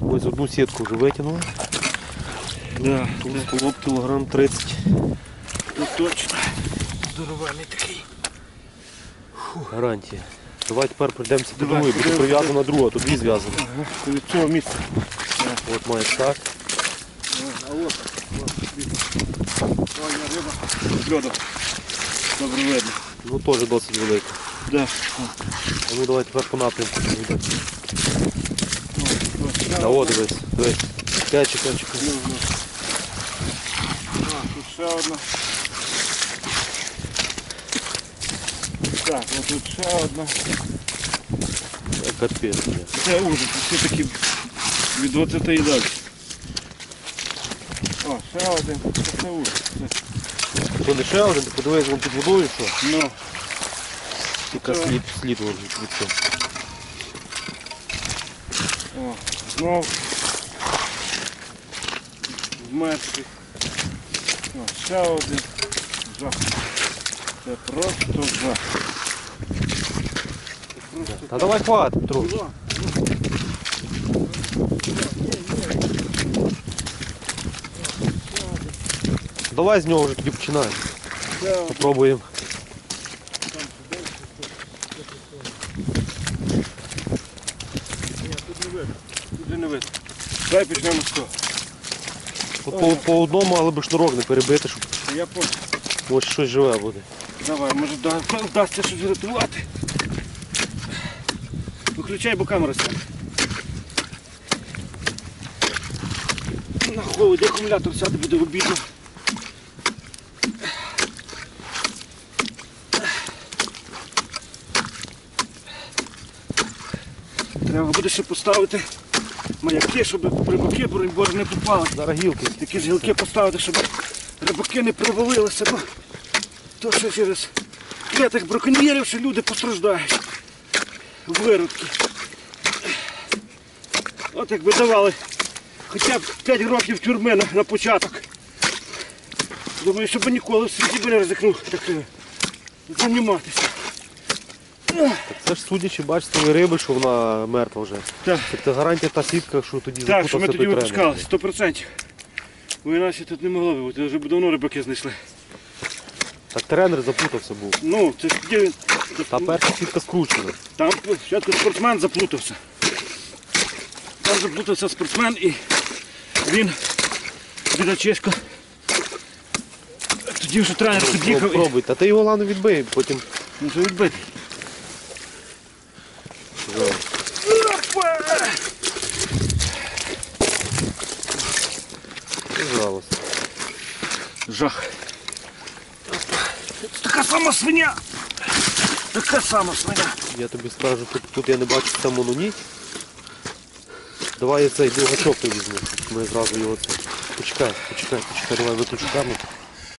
Ось одну сітку вже витягнули. Да, Тут колоб кілограм 30. тут точно. Здоровенний такий. Гарантія. Давай тепер пройдемося по Давай, другій, буде прив'язана друга, тут дві зв'язані. Ага, від цього місця. От має так. А от, Тройна риба з льоду. Добре видно. Ну теж досить велика. Да. А ну давай тепер по напрямку. йдемо. О, ось, Та о, дивись, дивись. Чекай, чекай, чекай. Южно. А, тут ще одна. Так, ось тут ще одна. Е, Капець. ні. Це ужас, всі такі від 20 і далі. О, ще один. Це ужас. Це, То не ще один, ти подивись, вон під водою що. ну, Яка Це- слід, слід вон від цього. о, знов. Вмерший. О, ще один. Жах. Це просто жах. Це просто Та давай хватить трохи. О, Давай з нього вже тоді починаємо. ще один. Попробуємо. Видно. Не видно. Давай почнемо з того. От по, по одному, але би шнурок не перебити, щоб Я понял. ось щось живе буде. Давай, може да- вдасться щось врятувати. Виключай, бо камера сяде. На холоді акумулятор сяде, буде обідно. Треба буде ще поставити маяки, щоб рибаки, боронь Боже, не попали. Зараз гілки. Такі ж гілки поставити, щоб рибаки не провалилися, бо то що через клятих браконьєрів, що люди постраждають. Виродки. От якби давали хоча б 5 років тюрми на, на початок. Думаю, щоб ніколи в світі б не ризикнув так е, займатися. Це ж судячи, бачиш, з риби, що вона мертва вже. Так, Так це гарантія та сітка, що тоді так що ми тоді випускали, тренер. 100%. Бо інакше тут не могло б бути, вже б давно рибаки знайшли. Так тренер запутався був. Ну, це ж тоді він. Та перша сітка скручена. Там спочатку спортсмен заплутався. Там заплутався спортсмен і він бідачисько. Тоді вже тренер під'їхав і Пробуй, та ти його лану відбий, потім. він вже відбитий. Пожалуйста. Жах. Це така сама свиня. Така сама свиня. Я тобі скажу, тут, тут я не бачу це мононіт. Давай я цей той візьму. Ми зразу його це. Почекай, почекай, почекай, давай виключу камеру.